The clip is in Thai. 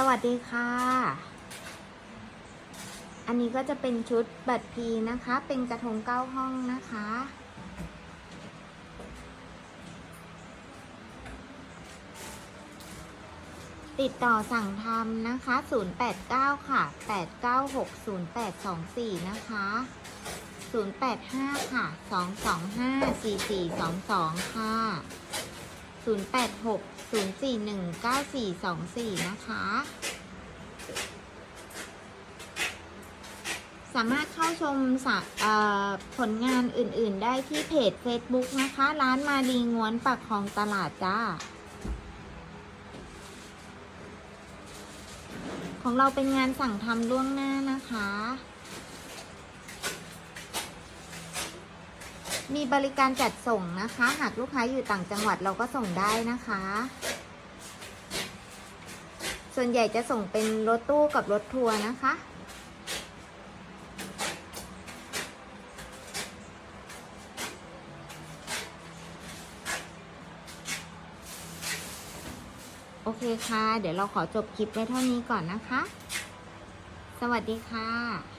สวัสดีค่ะ อันนี้ก็จะเป็นชุดบัตรพีนะคะ เป็นกระทงเก้าห้องนะคะ ติดต่อสั่งทำนะคะ 089 ค่ะ 8960824 นะคะ 085 ค่ะ 225 4422 ค่ะ 086 041 9424 นะคะ สามารถเข้าชมสะเอ่อผลงานอื่นๆได้ที่เพจ Facebook นะคะ ร้านมาดีง้วนปากคลองตลาดจ้า ของเราเป็นงานสั่งทำล่วงหน้านะคะ มีบริการจัดส่งนะคะ หากลูกค้าอยู่ต่างจังหวัดเราก็ส่งได้นะคะ ส่วนใหญ่จะส่งเป็นรถตู้กับรถทัวร์นะคะ โอเคค่ะ เดี๋ยวเราขอจบคลิปไว้เท่านี้ก่อนนะคะ สวัสดีค่ะ